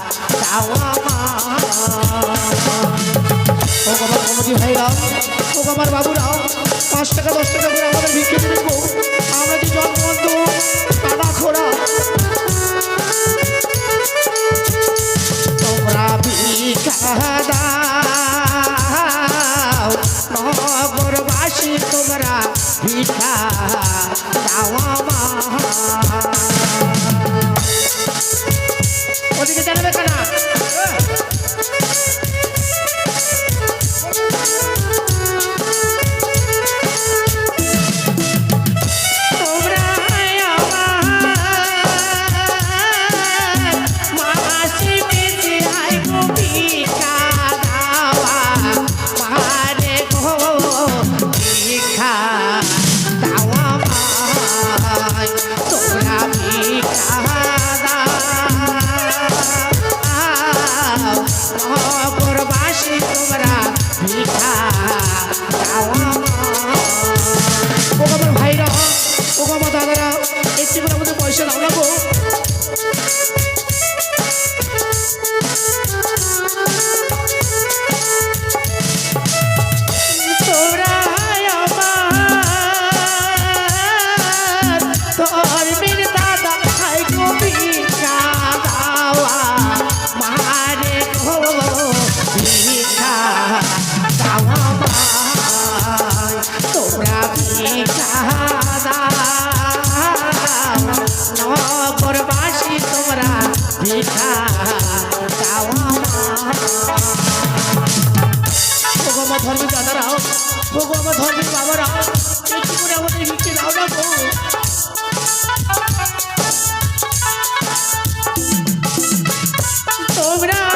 ও আমার কমিটি ভাইরাও ও আমার বাবুরাও। পাঁচ টাকা, দশ টাকা করে আমরা যে জন্মন্ত কাটা খোড়া। ধর্মের দাদারাও ভগো আমার ধর্মের বাবারাও একটু করে আমাদের ভিক্ষে দাও না বউ তোমরা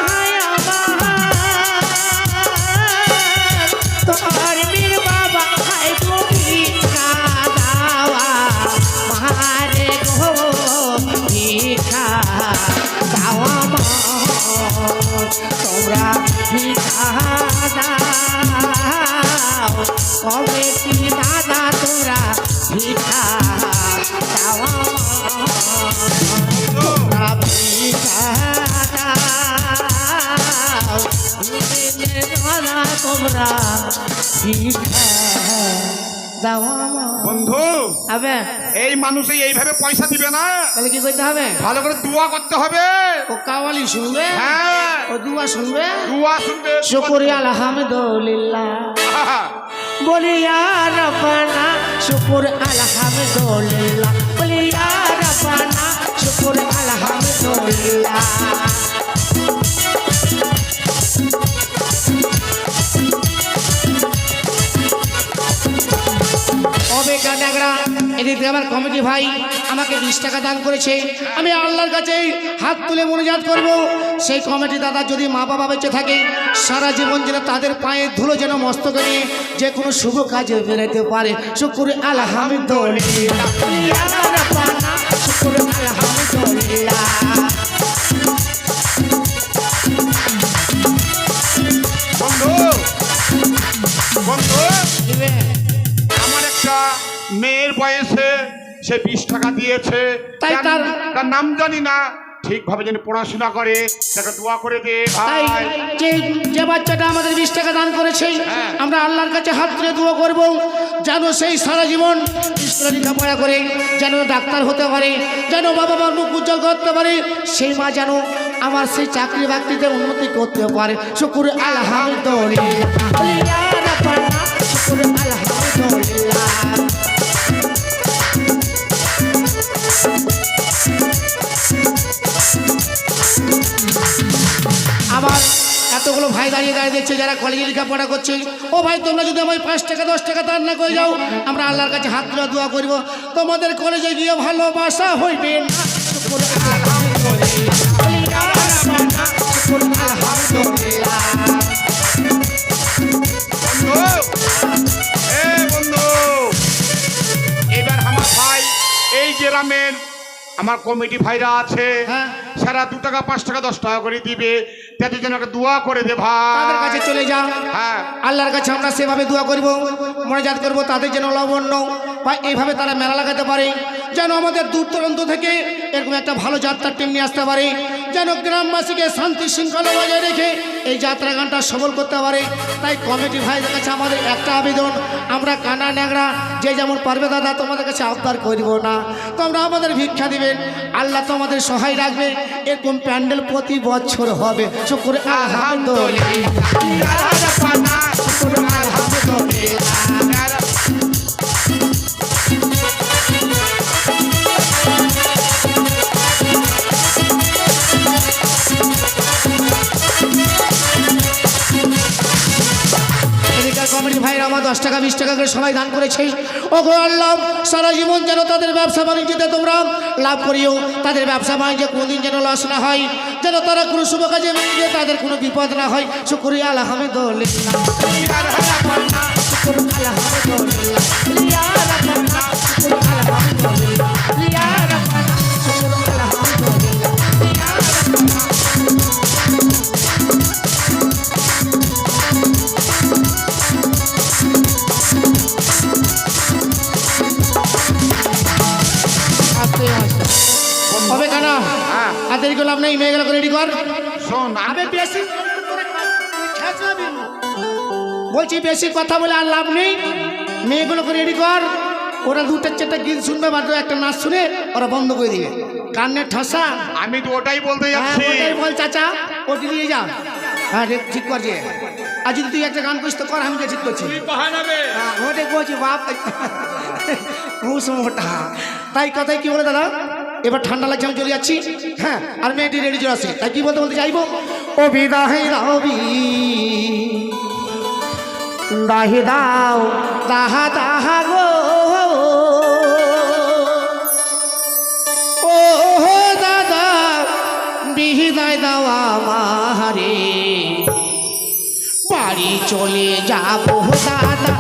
বন্ধু হবে। এই মানুষই এইভাবে পয়সা দিবে না। তাহলে কি করতে হবে? ভালো করে দোয়া করতে হবে। ও কাওয়ালি শুনবে? হ্যাঁ। ও দুয়া শুনবে? দোয়া শুনবে শুকুরি আলহামদুলিল্লাহ। আহা, বলি আর রব্বানা শুকুর আলহামদুলিল্লাহ। বলি আর রব্বানা শুকুর আলহামদুলিল্লাহ। থেকে আমার কমিটি ভাই আমাকে বিশ টাকা দান করেছে। আমি আল্লাহর কাছে হাত তুলে মনোজাত করব। সেই কমিটি দাদা যদি মা বাবা বেঁচে থাকে সারা জীবন যেন তাদের পায়ে ধুলো যেন মস্তকে নিয়ে যে কোনো শুভ কাজে বেরোতে পারে। শুকুর আলহামদুলিল্লাহ। রাব্বানা, শুকুর আলহামদুলিল্লাহ বন্ধু বন্ধু একটা মেয়ের বয়সে সে বিশ টাকা দিয়েছে। তাই তার- নাম জানি না। ঠিকভাবে যেন পড়াশোনা করে তাকে দোয়া করে দে ভাই। যে যে বাচ্চাটা আমাদের বিশ টাকা দান করেছে হ্যাঁ। আমরা আল্লাহর কাছে হাত তুলে দোয়া করব যেন সেই সারা জীবন স্কুলে লেখাপড়া করে যেন ডাক্তার হতে পারে যেন বাবা মার মুখ উজ্জ্বল করতে পারে সেই মা যেন আমার সেই চাকরি বাকরিতে উন্নতি করতে পারে। শুকুর আলহামদুলিল্লাহ। আবার এতগুলো ভাই দাঁড়িয়ে দাঁড়িয়ে দেখছে, যারা কলেজে লেখাপড়া করছে। ও ভাই, তোমরা যদি আমায় পাঁচ টাকা, দশ টাকা দান না করে যাও, আমরা আল্লাহর কাছে হাত তুলে, দোয়া করব। তোমাদের কলেজে গিয়ে ভালোবাসা হইবে না। আমার কমিটি ভাইরা আছে। হ্যাঁ। সারা দু টাকা পাঁচ টাকা দশ টাকা করে দিবে। তাদের জন্য একটা দোয়া করে দে তাদের ভাই কাছে চলে যান হ্যাঁ। আল্লাহর কাছে আমরা সেভাবে দোয়া করব মনোজাত করব তাদের যেন লবণ্য বা এইভাবে তারা মেলা লাগাতে পারে যেন আমাদের দূর দূরান্ত থেকে এরকম একটা ভালো যাত্রার টিম নিয়ে আসতে পারে। যেন গ্রামবাসীকে শান্তি শৃঙ্খলা বজায় রেখে এই যাত্রা গানটা সফল করতে পারে। তাই কমিটি ভাইদের কাছে আমাদের একটা আবেদন আমরা কানা ন্যাংরা যে যেমন পারবে দাদা তোমাদের কাছে আবদার করব না। তোমরা আমাদের ভিক্ষা দিবেন আল্লাহ তোমাদের সহায় রাখবে এরকম প্যান্ডেল প্রতি বছর হবে। শুক্র আলহামদুলিল্লাহ। এদিকার কমিটি ভাইরা আমার দশ টাকা বিশ টাকা করে সবাই দান করেছে। ও আল্লাহ সারা জীবন যেন তাদের ব্যবসা বাণিজ্যতে তোমরা লাভ করিও। তাদের ব্যবসা বাণিজ্যে কোনদিন যেন লস না হয়। যেন তারা কোনো শুভ কাজে বেরিয়ে তাদের কোনো বিপদ না হয়। শুক্রিয়া আলহামদুলিল্লাহ হবে দেরি করলাম নেই মেয়েগুলোকে রেডি কর। শোন আমি বেশি বলছি বেশি কথা বলে আর লাভ নেই। মেয়েগুলোকে রেডি কর। ওরা দুটো চারটা গীত শুনবে বা দু একটা নাচ শুনে ওরা বন্ধ করে দিবে। কান্নে ঠসা। আমি তো ওটাই বলতে হ্যাঁ যাচ্ছি। ওটাই বল চাচা। ওটি নিয়ে যা। হ্যাঁ রে, ঠিক করছে। আর যদি তুই একটা গান করিস তো কর আমি ঠিক করছি। হ্যাঁ, ওটাই বলছি বাপ। হুস মোটা। তাই কথাই কি বলে দাদা? এবার ঠান্ডা লাগছে, আমি চলে যাচ্ছি। হ্যাঁ আর মেয়েটি রেডি চলে আসে তাই কি বলতে বলতে চাইব? বিদায় দাহি দাও তাহা ও দাদা বিদায় দাও বাড়ি চলে যাব, দাদা